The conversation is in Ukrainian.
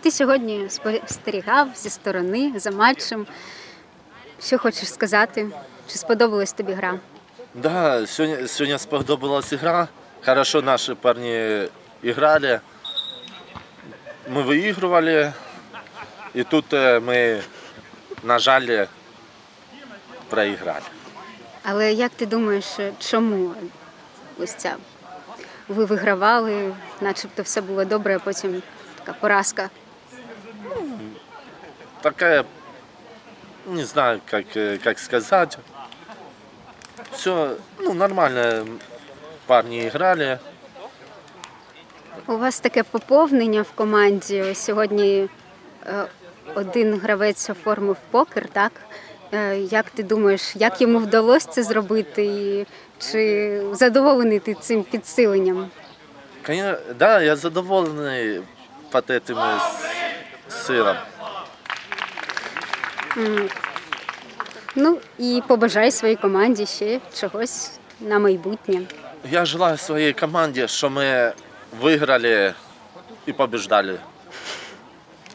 Ти сьогодні спостерігав зі сторони за матчем. Що хочеш сказати? Чи сподобалась тобі гра? Да, сегодня, сегодня сподобалась игра. Хорошо наши парни играли. Мы выигрывали. И тут э, мы нажали, проиграли. Але як ти думаєш, чому ось ця? Ви вигравали, начебто все було добре, а потім така поразка. Такая, не знаю, как, э, как сказать. Все, ну, нормально парни играли. У вас таке поповнення в команді. Ось Сьогодні е, один гравець оформив покер, так? Е, Як ти думаєш, як йому вдалося це зробити? І чи задоволений ти цим підсиленням? Конечно, да, я задоволенный под этим э, с- сыром. Ну і побажай своїй команді ще чогось на майбутнє. Я желаю своей команде, что мы выиграли и побеждали